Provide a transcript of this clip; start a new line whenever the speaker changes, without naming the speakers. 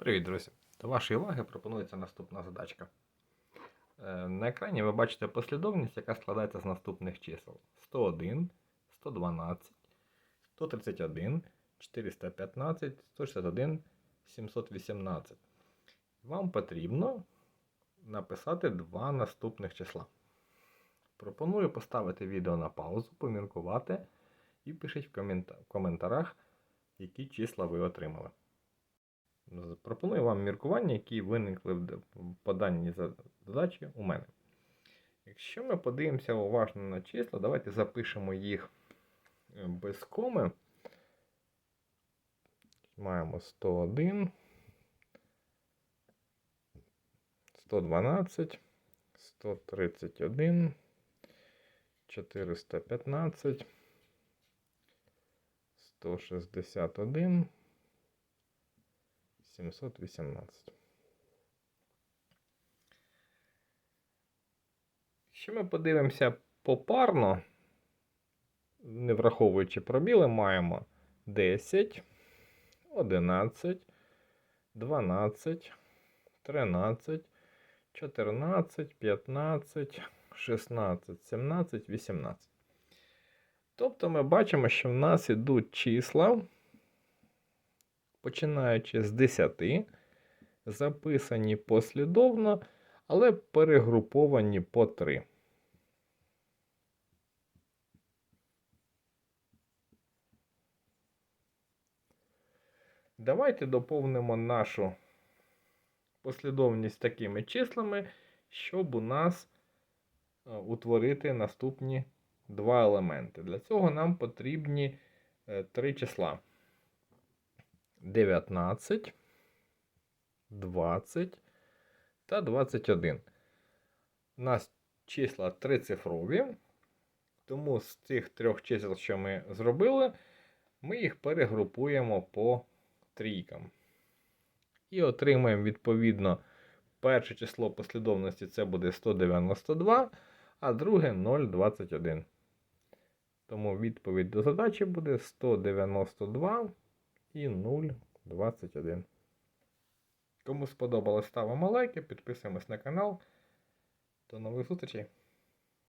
Привіт, друзі! До вашої уваги пропонується наступна задачка. Е, На екрані ви бачите послідовність, яка складається з наступних чисел: 101, 112, 131, 415, 161, 718. Вам потрібно написати два наступних числа. Пропоную поставити відео на паузу, поміркувати і пишіть в комента- в коментарях, які числа ви отримали. Пропоную вам міркування, які виникли в д- по даній задачі у мене. Якщо ми подивимося уважно на числа, давайте запишемо їх е, без коми. Маємо 101, 112, 131, 415, 161. 718. Якщо ми подивимося попарно, не враховуючи пробіли, маємо 10, 11, 12, 13, 14, 15, 16, 17, 18. Тобто ми бачимо, що в нас ідуть числа починаючи з 10, записані послідовно, але перегруповані по 3. Давайте доповнимо нашу послідовність такими числами, щоб у нас е, утворити наступні два елементи. Для цього нам потрібні е, три числа. 19, 20 та 21. У нас числа трицифрові, тому з цих трьох чисел, що ми зробили, ми їх перегрупуємо по трійкам. І отримаємо відповідно перше число послідовності це буде 192, а друге 0,21. Тому відповідь до задачі буде 192 і 0,21. Кому сподобалось, ставимо лайки, підписуємось на канал. До нових зустрічей!